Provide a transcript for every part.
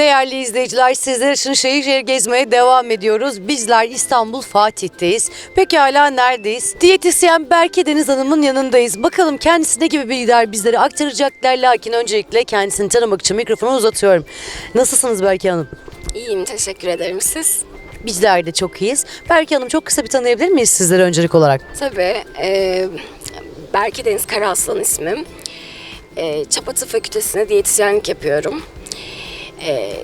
Değerli izleyiciler sizler için şehir şehir gezmeye devam ediyoruz. Bizler İstanbul Fatih'teyiz. Pekala neredeyiz? Diyetisyen Berke Deniz Hanım'ın yanındayız. Bakalım kendisi ne gibi bilgiler bizlere aktaracaklar. Lakin öncelikle kendisini tanımak için mikrofonu uzatıyorum. Nasılsınız Berke Hanım? İyiyim, teşekkür ederim. Siz? Bizler de çok iyiyiz. Berke Hanım çok kısa bir tanıyabilir miyiz sizleri öncelik olarak? Tabii. E, Berke Deniz Karaaslan ismim. E, Çapatı Fakültesi'nde diyetisyenlik yapıyorum. E,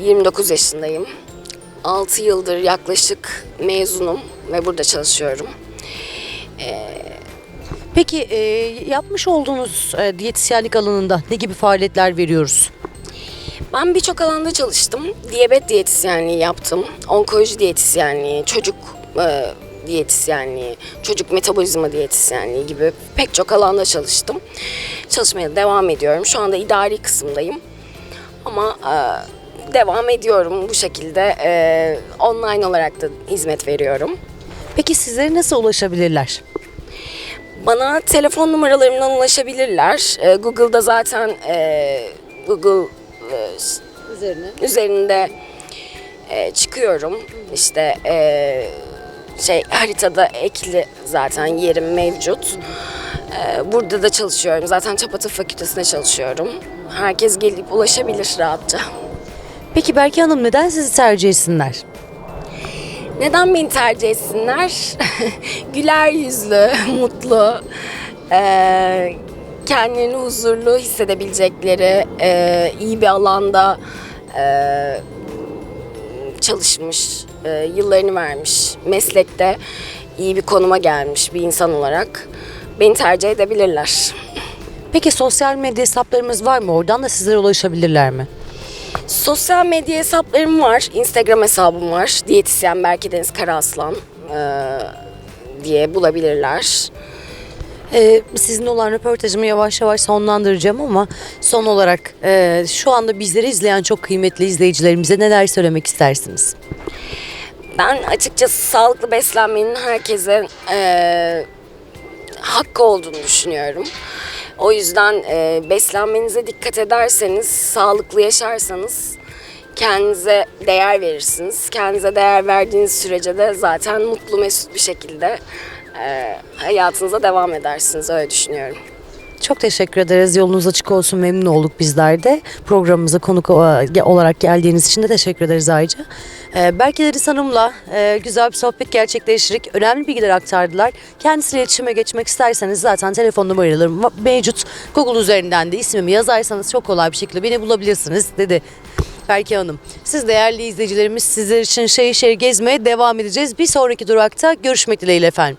29 yaşındayım. 6 yıldır yaklaşık mezunum ve burada çalışıyorum. Peki e, yapmış olduğunuz e, diyetisyenlik alanında ne gibi faaliyetler veriyoruz? Ben birçok alanda çalıştım. Diyabet diyetisyenliği yaptım. Onkoloji diyetisyenliği, çocuk e, diyetisyenliği, çocuk metabolizma diyetisyenliği gibi pek çok alanda çalıştım. Çalışmaya devam ediyorum. Şu anda idari kısımdayım. Ama e, devam ediyorum bu şekilde. E, online olarak da hizmet veriyorum. Peki sizlere nasıl ulaşabilirler? Bana telefon numaralarımdan ulaşabilirler. E, Google'da zaten e, Google e, Üzerine. üzerinde e, çıkıyorum. İşte e, şey haritada ekli zaten yerim mevcut. E, burada da çalışıyorum. Zaten Çapatı Fakültesi'nde çalışıyorum. Herkes gelip ulaşabilir rahatça. Peki Berke Hanım neden sizi tercih etsinler? Neden beni tercih etsinler? Güler yüzlü, mutlu, e, kendilerini huzurlu hissedebilecekleri, e, iyi bir alanda e, çalışmış, e, yıllarını vermiş, meslekte iyi bir konuma gelmiş bir insan olarak beni tercih edebilirler. Peki sosyal medya hesaplarımız var mı? Oradan da sizlere ulaşabilirler mi? Sosyal medya hesaplarım var. Instagram hesabım var. Diyetisyen Berke Deniz Karaaslan e, diye bulabilirler. Ee, sizinle olan röportajımı yavaş yavaş sonlandıracağım ama son olarak e, şu anda bizleri izleyen çok kıymetli izleyicilerimize neler söylemek istersiniz? Ben açıkçası sağlıklı beslenmenin herkese e, hakkı olduğunu düşünüyorum. O yüzden e, beslenmenize dikkat ederseniz, sağlıklı yaşarsanız kendinize değer verirsiniz. Kendinize değer verdiğiniz sürece de zaten mutlu mesut bir şekilde e, hayatınıza devam edersiniz. Öyle düşünüyorum. Çok teşekkür ederiz. Yolunuz açık olsun. Memnun olduk bizler de. Programımıza konuk o- olarak geldiğiniz için de teşekkür ederiz ayrıca. Ee, Berke Deniz Hanım'la e, güzel bir sohbet gerçekleştirdik. Önemli bilgiler aktardılar. Kendisiyle iletişime geçmek isterseniz zaten telefon numaralarım mevcut. Google üzerinden de ismimi yazarsanız çok kolay bir şekilde beni bulabilirsiniz dedi. Berke Hanım. Siz değerli izleyicilerimiz sizler için şehir şehir gezmeye devam edeceğiz. Bir sonraki durakta görüşmek dileğiyle efendim.